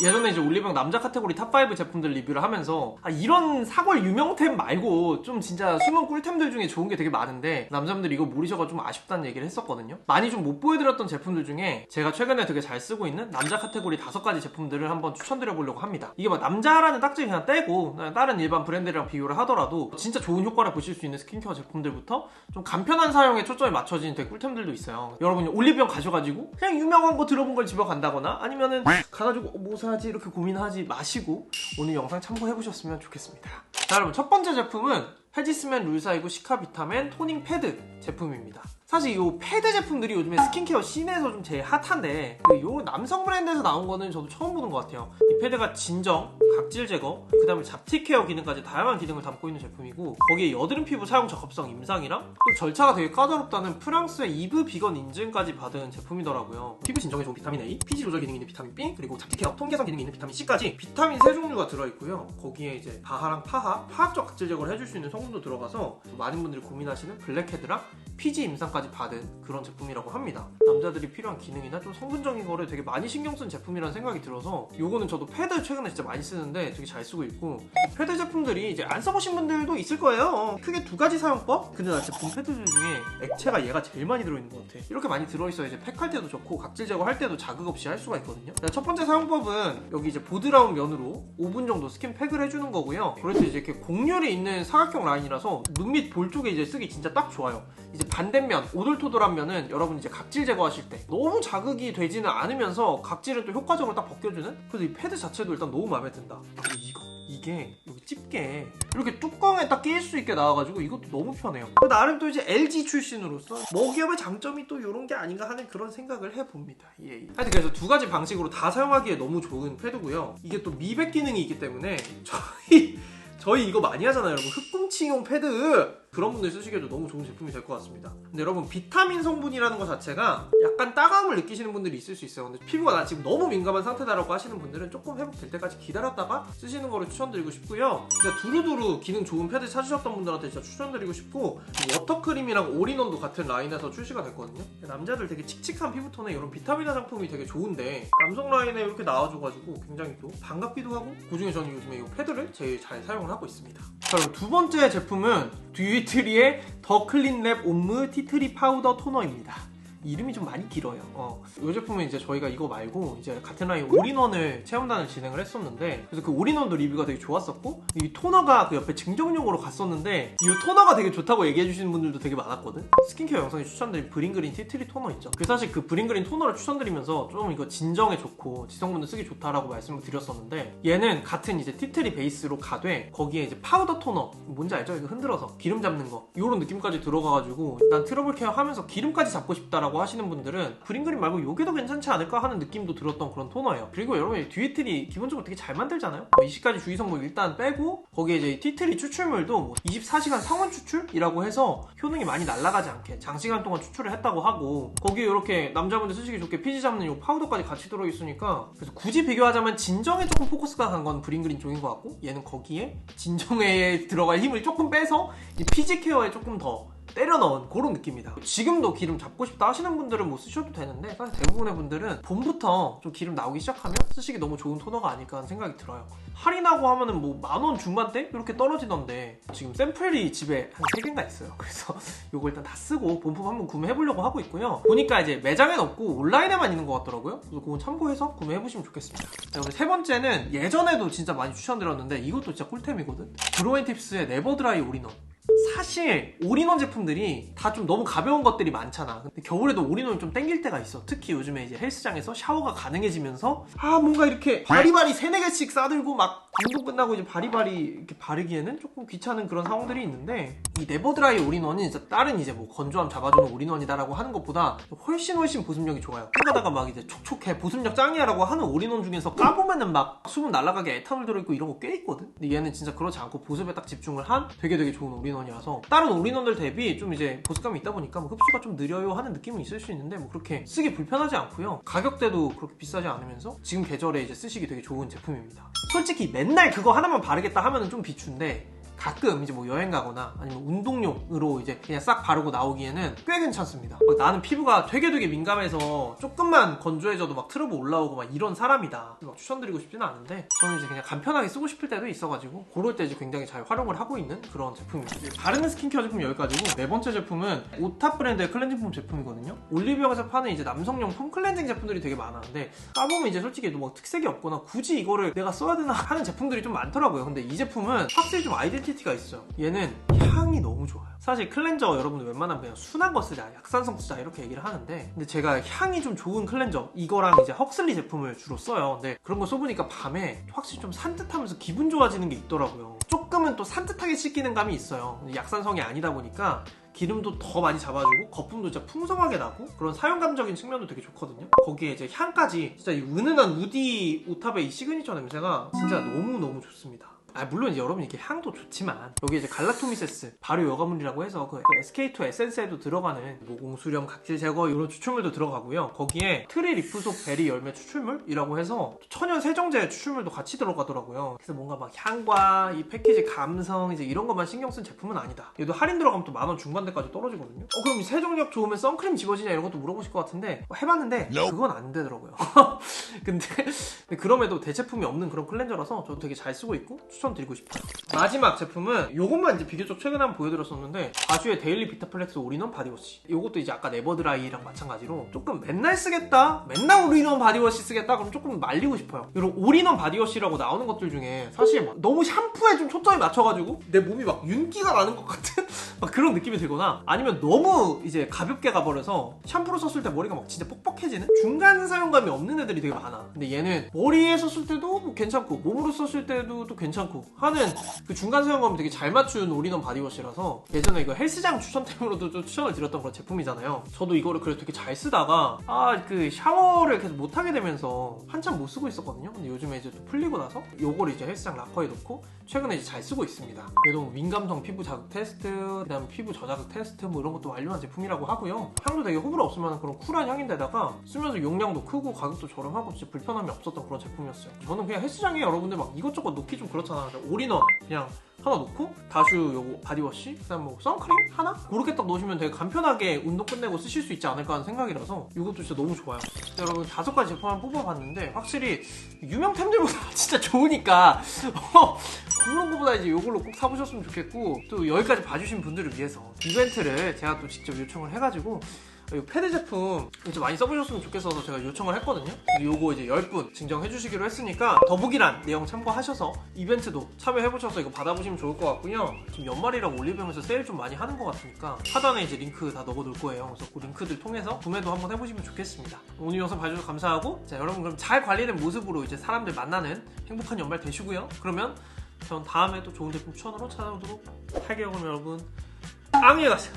예전에 이제 올리브영 남자 카테고리 탑5 제품들 리뷰를 하면서 아, 이런 사골 유명템 말고 좀 진짜 숨은 꿀템들 중에 좋은 게 되게 많은데 남자분들이 이거 모르셔가 좀 아쉽다는 얘기를 했었거든요. 많이 좀 못 보여드렸던 제품들 중에 제가 최근에 되게 잘 쓰고 있는 남자 카테고리 다섯 가지 제품들을 한번 추천드려 보려고 합니다. 이게 막 남자라는 딱지 그냥 떼고 다른 일반 브랜드랑 비교를 하더라도 진짜 좋은 효과를 보실 수 있는 스킨케어 제품들부터 좀 간편한 사용에 초점이 맞춰진 되게 꿀템들도 있어요. 여러분이 올리브영 가셔가지고 그냥 유명한 거 들어본 걸 집에 간다거나 아니면은 가가지고 어, 뭐사 지 이렇게 고민하지 마시고 오늘 영상 참고해보셨으면 좋겠습니다. 자 여러분 첫 번째 제품은 헤지스맨 룰사이브 시카 비타민 토닝 패드 제품입니다. 사실 이 패드 제품들이 요즘에 스킨케어 씬에서 좀 제일 핫한데 그요 남성 브랜드에서 나온 거는 저도 처음 보는 것 같아요. 이 패드가 진정, 각질 제거, 그 다음에 잡티 케어 기능까지 다양한 기능을 담고 있는 제품이고 거기에 여드름 피부 사용 적합성 임상이랑 또 절차가 되게 까다롭다는 프랑스의 이브 비건 인증까지 받은 제품이더라고요. 피부 진정에 좋은 비타민 A, 피지 조절 기능이 있는 비타민 B, 그리고 잡티 케어, 통 개선 기능이 있는 비타민 C까지 비타민 세 종류가 들어있고요. 거기에 이제 바하랑 파하, 화학적 각질 제거를 해줄 수 있는 성분도 들어가서 많은 분들이 고민하시는 블랙헤드랑 피지 임상까지 받은 그런 제품이라고 합니다. 남자들이 필요한 기능이나 좀 성분적인 거를 되게 많이 신경 쓴 제품이라는 생각이 들어서 요거는 저도 패드 최근에 진짜 많이 쓰는데 되게 잘 쓰고 있고 패드 제품들이 이제 안 써보신 분들도 있을 거예요. 어, 크게 두 가지 사용법? 근데 나본 패드들 중에 액체가 얘가 제일 많이 들어있는 것 같아. 이렇게 많이 들어있어야 이제 팩할 때도 좋고 각질 제거할 때도 자극 없이 할 수가 있거든요. 자, 첫 번째 사용법은 여기 이제 보드라운 면으로 5분 정도 스킨 팩을 해주는 거고요. 그래서 이제 이렇게 곡률이 있는 사각형 라인이라서 눈 밑 볼 쪽에 이제 쓰기 진짜 딱 좋아요. 이제 반대면 오돌토돌한 면은 여러분 이제 각질 제거하실 때 너무 자극이 되지는 않으면서 각질을 또 효과적으로 딱 벗겨주는? 그래서 이 패드 자체도 일단 너무 마음에 든다. 이거 이게 여기 집게 이렇게 뚜껑에 딱 끼일 수 있게 나와가지고 이것도 너무 편해요. 나름 또 이제 LG 출신으로서 먹이업의 장점이 또 이런 게 아닌가 하는 그런 생각을 해봅니다. 예, 예. 하여튼 그래서 두 가지 방식으로 다 사용하기에 너무 좋은 패드고요. 이게 또 미백 기능이 있기 때문에 저희 저희 이거 많이 하잖아요 여러분. 흑꿈치용 패드 그런 분들 쓰시기에도 너무 좋은 제품이 될 것 같습니다. 근데 여러분 비타민 성분이라는 것 자체가 약간 따가움을 느끼시는 분들이 있을 수 있어요. 근데 피부가 나 지금 너무 민감한 상태다라고 하시는 분들은 조금 회복될 때까지 기다렸다가 쓰시는 거를 추천드리고 싶고요. 진짜 두루두루 기능 좋은 패드 찾으셨던 분들한테 진짜 추천드리고 싶고 워터크림이랑 올인원도 같은 라인에서 출시가 됐거든요. 남자들 되게 칙칙한 피부톤에 이런 비타민 화장품이 되게 좋은데 남성 라인에 이렇게 나와줘가지고 굉장히 또 반갑기도 하고 그중에 저는 요즘에 이 패드를 제일 잘 사용을 하고 있습니다. 자 그럼 두 번째 제품은 듀 이트리의 더 클린랩 옴므 티트리 파우더 토너입니다. 이름이 좀 많이 길어요. 어. 이 제품은 이제 저희가 이거 말고 이제 같은 라인 올인원을 체험단을 진행을 했었는데 그래서 그 올인원도 리뷰가 되게 좋았었고 이 토너가 그 옆에 증정용으로 갔었는데 이 토너가 되게 좋다고 얘기해 주시는 분들도 되게 많았거든. 스킨케어 영상에 추천드린 브링그린 티트리 토너 있죠. 그 사실 그 브링그린 토너를 추천드리면서 좀 이거 진정에 좋고 지성분들 쓰기 좋다라고 말씀을 드렸었는데 얘는 같은 이제 티트리 베이스로 가되 거기에 이제 파우더 토너 뭔지 알죠? 이거 흔들어서 기름 잡는 거 이런 느낌까지 들어가가지고 난 트러블 케어 하면서 기름까지 잡고 싶다라고 라고 하시는 분들은 그린그린 말고 요게 더 괜찮지 않을까 하는 느낌도 들었던 그런 토너예요. 그리고 여러분 듀이틀이 기본적으로 되게 잘 만들잖아요? 뭐 20가지 주의 성분 일단 빼고 거기에 이제 티트리 추출물도 뭐 24시간 상온 추출이라고 해서 효능이 많이 날아가지 않게 장시간 동안 추출을 했다고 하고 거기에 이렇게 남자분들 쓰시기 좋게 피지 잡는 요 파우더까지 같이 들어있으니까 그래서 굳이 비교하자면 진정에 조금 포커스가 간 건 브링그린 쪽인 것 같고 얘는 거기에 진정에 들어갈 힘을 조금 빼서 이 피지 케어에 조금 더 때려 넣은 그런 느낌이다. 지금도 기름 잡고 싶다 하시는 분들은 뭐 쓰셔도 되는데 사실 대부분의 분들은 봄부터 좀 기름 나오기 시작하면 쓰시기 너무 좋은 토너가 아닐까 하는 생각이 들어요. 할인하고 하면은 뭐 만 원 중반대 이렇게 떨어지던데 지금 샘플이 집에 한 3개인가 있어요. 그래서 이거 일단 다 쓰고 본품 한번 구매해보려고 하고 있고요. 보니까 이제 매장엔 없고 온라인에만 있는 것 같더라고요. 그래서 그건 참고해서 구매해보시면 좋겠습니다. 자, 그리고 세 번째는 예전에도 진짜 많이 추천드렸는데 이것도 진짜 꿀템이거든. 브로엔팁스의 네버드라이 올인원. 사실 올인원 제품들이 다 좀 너무 가벼운 것들이 많잖아. 근데 겨울에도 올인원이 좀 땡길 때가 있어. 특히 요즘에 이제 헬스장에서 샤워가 가능해지면서 아 뭔가 이렇게 바리바리 세네 개씩 싸들고 막 운동 끝나고 이제 바리바리 이렇게 바르기에는 조금 귀찮은 그런 상황들이 있는데 이 네버드라이 올인원이 진짜 다른 이제 뭐 건조함 잡아주는 올인원이다라고 하는 것보다 훨씬 훨씬 보습력이 좋아요. 하다가 막 이제 촉촉해 보습력 짱이야라고 하는 올인원 중에서 까보면은 막 수분 날아가게 에탄올 들어있고 이런 거 꽤 있거든. 근데 얘는 진짜 그러지 않고 보습에 딱 집중을 한 되게 되게 좋은 올인원이라서 다른 올인원들 대비 좀 이제 보습감이 있다 보니까 뭐 흡수가 좀 느려요 하는 느낌은 있을 수 있는데 뭐 그렇게 쓰기 불편하지 않고요. 가격대도 그렇게 비싸지 않으면서 지금 계절에 이제 쓰시기 되게 좋은 제품입니다. 솔직히 맨날 그거 하나만 바르겠다 하면은 좀 비추인데 가끔 이제 뭐 여행 가거나 아니면 운동용으로 이제 그냥 싹 바르고 나오기에는 꽤 괜찮습니다. 막 나는 피부가 되게 되게 민감해서 조금만 건조해져도 막 트러블 올라오고 막 이런 사람이다. 막 추천드리고 싶지는 않은데 저는 이제 그냥 간편하게 쓰고 싶을 때도 있어가지고 그럴 때 이제 굉장히 잘 활용을 하고 있는 그런 제품입니다. 바르는 스킨케어 제품 여기까지고 네 번째 제품은 오탑 브랜드의 클렌징 폼 제품이거든요. 올리브영에서 파는 이제 남성용 폼 클렌징 제품들이 되게 많았는데 까보면 이제 솔직히 뭐 특색이 없거나 굳이 이거를 내가 써야 되나 하는 제품들이 좀 많더라고요. 근데 이 제품은 확실히 좀 아이덴티 티가 있어요. 얘는 향이 너무 좋아요. 사실 클렌저 여러분들 웬만하면 그냥 순한 거 쓰자, 약산성 쓰자 이렇게 얘기를 하는데 근데 제가 향이 좀 좋은 클렌저 이거랑 이제 헉슬리 제품을 주로 써요. 근데 그런 거 써보니까 밤에 확실히 좀 산뜻하면서 기분 좋아지는 게 있더라고요. 조금은 또 산뜻하게 씻기는 감이 있어요. 약산성이 아니다 보니까 기름도 더 많이 잡아주고 거품도 진짜 풍성하게 나고 그런 사용감적인 측면도 되게 좋거든요. 거기에 이제 향까지 진짜 이 은은한 우디 오탑의 이 시그니처 냄새가 진짜 너무 너무 좋습니다. 아 물론 이제 여러분 이게 향도 좋지만 여기 이제 갈락토미세스 발효 여과물이라고 해서 그 SK2 에센스에도 들어가는 모공 수렴 각질 제거 이런 추출물도 들어가고요. 거기에 트리 리프속 베리 열매 추출물이라고 해서 천연 세정제 추출물도 같이 들어가더라고요. 그래서 뭔가 막 향과 이 패키지 감성 이제 이런 것만 신경 쓴 제품은 아니다. 얘도 할인 들어가면 또 만 원 중반대까지 떨어지거든요. 어 그럼 이 세정력 좋으면 선크림 집어지냐 이런 것도 물어보실 것 같은데 어, 해봤는데 그건 안 되더라고요. 근데, 근데 그럼에도 대체품이 없는 그런 클렌저라서 저도 되게 잘 쓰고 있고 추천 드리고 싶어요. 마지막 제품은 요것만 이제 비교적 최근에 한번 보여드렸었는데 바주의 데일리 비타플렉스 올인원 바디워시. 요것도 이제 아까 네버드라이랑 마찬가지로 조금 맨날 쓰겠다, 맨날 올인원 바디워시 쓰겠다 그럼 조금 말리고 싶어요. 이런 올인원 바디워시라고 나오는 것들 중에 사실 막 너무 샴푸에 좀 초점이 맞춰가지고 내 몸이 막 윤기가 나는 것 같은 막 그런 느낌이 들거나 아니면 너무 이제 가볍게 가버려서 샴푸로 썼을 때 머리가 막 진짜 뻑뻑해지는 중간 사용감이 없는 애들이 되게 많아. 근데 얘는 머리에 썼을 때도 뭐 괜찮고 몸으로 썼을 때도 또 괜찮고 하는 그 중간 사용감을 되게 잘 맞춘 올인원 바디워시라서 예전에 이거 헬스장 추천템으로도 좀 추천을 드렸던 그런 제품이잖아요. 저도 이거를 그래도 되게 잘 쓰다가 아 그 샤워를 계속 못 하게 되면서 한참 못 쓰고 있었거든요. 근데 요즘에 이제 또 풀리고 나서 요거를 이제 헬스장 락커에 놓고 최근에 이제 잘 쓰고 있습니다. 뭐 민감성 피부 자극 테스트, 그 다음 피부 저자극 테스트 뭐 이런 것도 완료한 제품이라고 하고요. 향도 되게 호불호 없을 만한 그런 쿨한 향인데다가 쓰면서 용량도 크고 가격도 저렴하고 진짜 불편함이 없었던 그런 제품이었어요. 저는 그냥 헬스장에 여러분들 막 이것저것 놓기 좀 그렇잖아요. 그냥 올인원 그냥 하나 놓고 다슈 요거 바디워시 그다음 뭐 선크림 하나 그렇게 딱 넣으시면 되게 간편하게 운동 끝내고 쓰실 수 있지 않을까 하는 생각이라서 이것도 진짜 너무 좋아요. 여러분 다섯 가지 제품 을 뽑아봤는데 확실히 유명템들보다 진짜 좋으니까 어, 그런 거보다 이제 이걸로 꼭 사보셨으면 좋겠고 또 여기까지 봐주신 분들을 위해서 이벤트를 제가 또 직접 요청을 해가지고 이 패드 제품 이제 많이 써보셨으면 좋겠어서 제가 요청을 했거든요. 요거 이제 10분 증정해 주시기로 했으니까 더보기란 내용 참고하셔서 이벤트도 참여해보셔서 이거 받아보시면 좋을 것 같고요. 지금 연말이랑 올리브영에서 세일 좀 많이 하는 것 같으니까 하단에 이제 링크 다 넣어둘 거예요. 그래서 그 링크들 통해서 구매도 한번 해보시면 좋겠습니다. 오늘 영상 봐주셔서 감사하고 자 여러분 그럼 잘 관리된 모습으로 이제 사람들 만나는 행복한 연말 되시고요. 그러면 전 다음에 또 좋은 제품 추천으로 찾아오도록 할게요. 그럼 여러분 안녕히 가세요.